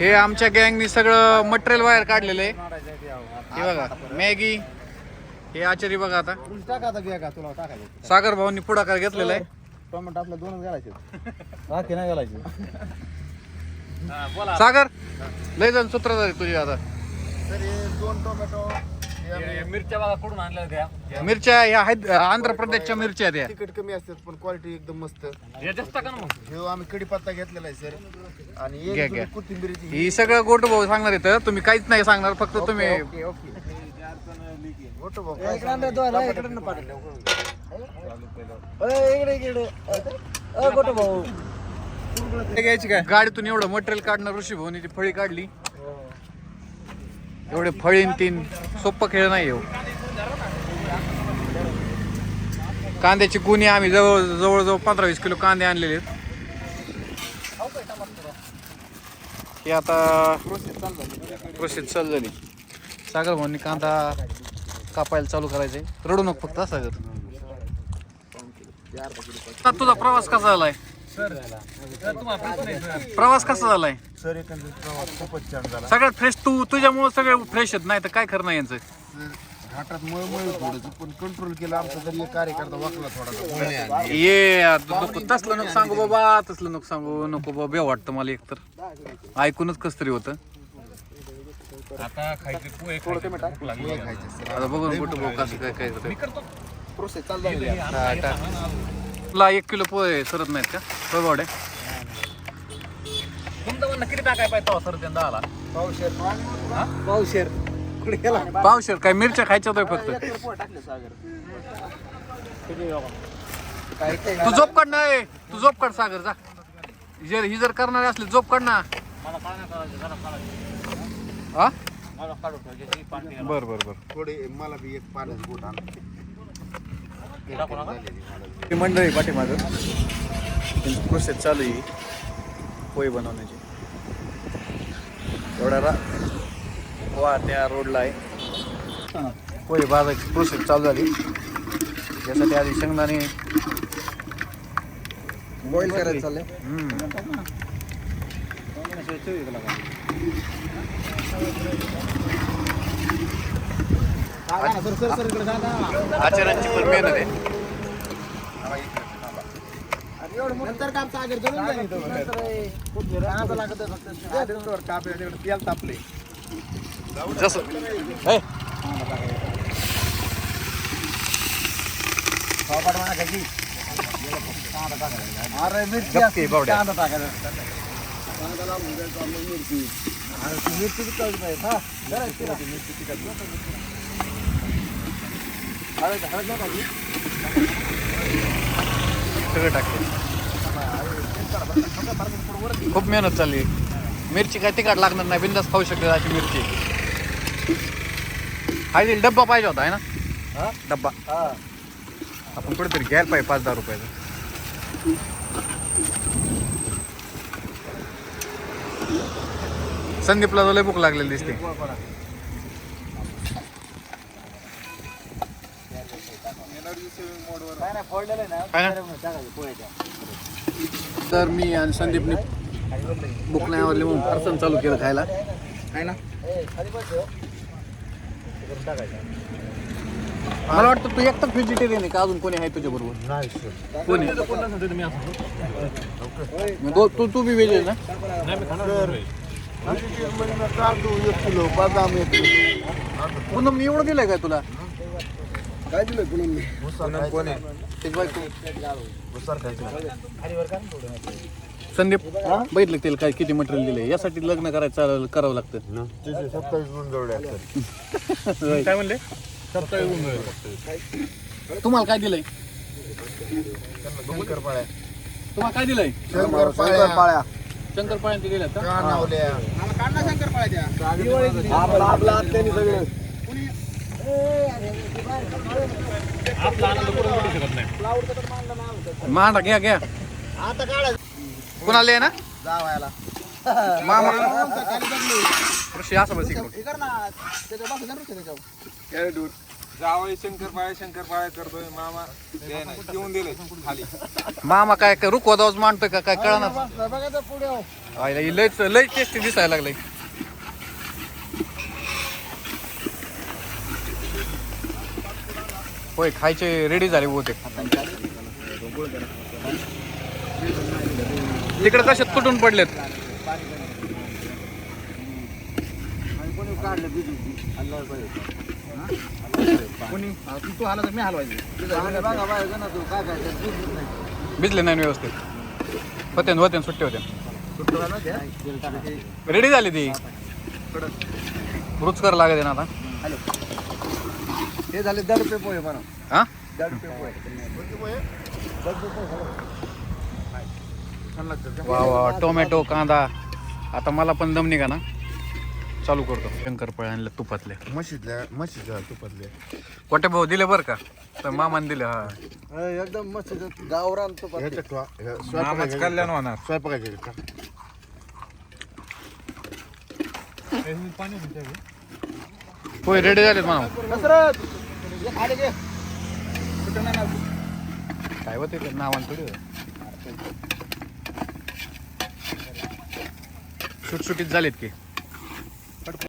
हे आमच्या गँगनी सगळं मटेरियल बाहेर काढलेलं आहे. हे बघा मॅगी. हे आचारी बघा आता. सागर भाऊंनी पुढाकार घेतलेला आहे. टोमॅटो आपल्या दोनच घालायचे. बाकी नाही घालायचे. सागर लय जण सूत्रधारी तुझी आता. तर दोन टोमॅटो मिरच्या बघा कुठून आणल्या त्या मिरच्या ह्या आहेत आंध्र प्रदेशच्या मिरच्या आहेत या. तिखट कमी असतात पण क्वालिटी एकदम मस्त. हे जास्त का ना मग? हे आम्ही कढीपत्ता घेतलेला आहे सर आणि घ्या, एक घ्या. जुडी कोथिंबीरची ही सगळं गोटू भाऊ सांगणार इथं तुम्ही काहीच नाही सांगणार फक्त तुम्ही ओके ओके. मोठं भाऊ काय? गाडीतून एवढं मटेरियल काढणं ऋषी भाऊनी ती फळी काढली. एवढे फळीन तीन. सोपं खेळ नाही हो. कांद्याची गुन्हे आम्ही जवळ जवळजवळ पंधरा वीस किलो कांदे आणलेले हे आता प्रोसेस चालू झाली सागर भाऊनी कांदा कापायला चालू करायचे रडू नको फक्त सागर. तुझा प्रवास कसा झालाय? प्रवास कसा झालाय? सर एकंदरीत प्रवास खूपच छान झाला. सगळ्यात फ्रेश तू तुझ्यामुळे सगळे फ्रेश आहेत नाही तर काय नाही यांचं? घाटात मळमळ पण कंट्रोल केलं आमचा तरी एक कार्यकर्ता वाकला थोडासा ये नको तसलं नको सांगू बाबा तसलं नको सांगू नको बाबा बेव वाटतं मला एकतर ऐकूनच कस तरी होतं. आता खायचे पोहे खायचे बघून कुठं भाऊ कसं काय काय. प्रोसेस चालू तुला एक किलो पोहे सरत नाहीत का? होय बावडे तुमचं म्हणणं किती टाकाय पाहिजे तेव्हा आला पावशेर. पावशेर. कुठे गेला? पावशेर काय मिरच्या खायच्या होत्या फक्त. तू झोप काढ ना ए. तू झोप काढ सागर जा. जर ही जर करणारे असले झोप काढ ना. हा. बर बर बर. थोडे मला बी एक पाण्याचं बोट आण. ही मंडळी पाठीमागं. त्यांची प्रोसेस चालू आहे. पोहे बनवण्याची. एवढा रा वा त्या रोडला आहे. पोहे भाजायची प्रोसेस चालू झाली. यासाठी आधी शेंगदाणे बॉईल करायचं चाललंय. आचार्यांची पण मेहनत आहे. नंतर काम जळून जाईल? तेल तापले जसं हे, अरे मिरची. कांदा टाकायचा मिरची आणि ती मिरची हा. हळद हळद नाही टाकली? सगळं टाकते खूप मेहनत चालली मिरची काय तिखट लागणार नाही बिंदास खाऊ शकते अशी मिरची हा इथे डब्बा पाहिजे होता आहे ना हा? डब्बा हा. आपण कुठेतरी घ्यायला पाहिजे पाच दहा रुपयाचा संदीपला लय भूक लागलेली दिसते काय नाही, फोडलेलं आहे ना, काय ना? त्याच्यामध्ये टाकायचं पोह्याच्या. तर मी आणि संदीपने भूक नाही आवडली म्हणून फरसन चालू केलं खायला. आहे ना? ए, खाली बस हो. मला वाटतं तू एकटाच व्हेजिटेरियन आहे का? अजून कोणी आहे तुझ्या बरोबर? नाही सर कोणी. मग तू तू बी व्हेज आहे ना? नाही, मी खाणार नाही. व्हेजिटेरियनमध्ये काजू एक किलो बदाम एक किलो. पूनम मी एवढं दिलंय काय तुला? काय दिलं पूनम कोण? आहे त्याची बायको भुसार खायचं संदीप बघितलं का त्याला काय किती मटेरियल दिलंय? यासाठी लग्न करायचं चाल- करावं लागतं. सत्तावीस गुण काय म्हणले? सत्तावीस जाईल. तुम्हाला काय दिलंय? शंकरपाळ्या. तुम्हाला काय दिलंय? शंकरपाळ्या. शंकरपाळ्यांचे दिल्यात का कानावल्या. आपला आपला सगळे. मांडा घ्या घ्या. आता काढा कुणाला ना? जावायला. ऋषी असं बस इकडून करतोय मामा. घेऊन दिले खाली. मामा काय काय रुकवा दावच मांडतोय का? काय कळणार? बघा पुढे. लयच लय टेस्टी दिसायला लागलंय. होय खायचे रेडी झाले बहुतेक. तिकडे कसे तुटून पडलेत? कोणी? काढलं बिजू हलवायला पाहिजे कोणी तू आला तर मी हलवायचे. चांगलं बघा पाहिजे ना तू काय काय त्यात बिजूच नाही. भिजले नाही व्यवस्थित? होते होते सुट्टे होते सुट्टं झालं ते? रेडी झाली ती. रुचकर लागते ना आता. हे झाले दड रुपये पोहे म्हणा हा? दड रुपये पोहे. रुपये पोहे छान लागतं वा वा टोमॅटो कांदा. आता मला पण दम निघा ना चालू करतो. शंकरपाळे आणले तुपातले. म्हशीतल्या म्हशीच्या तुपातले. कोटे भाऊ दिले बरं का? तर मामाने दिले हा. एकदम मस्त गावरान तुपातले. मामाच कल्याण होणार. स्वयंपाकाचे होय रेडी झालेत खाली घे काय होते ते नावान थोडी सुटसुटीत झालेत की.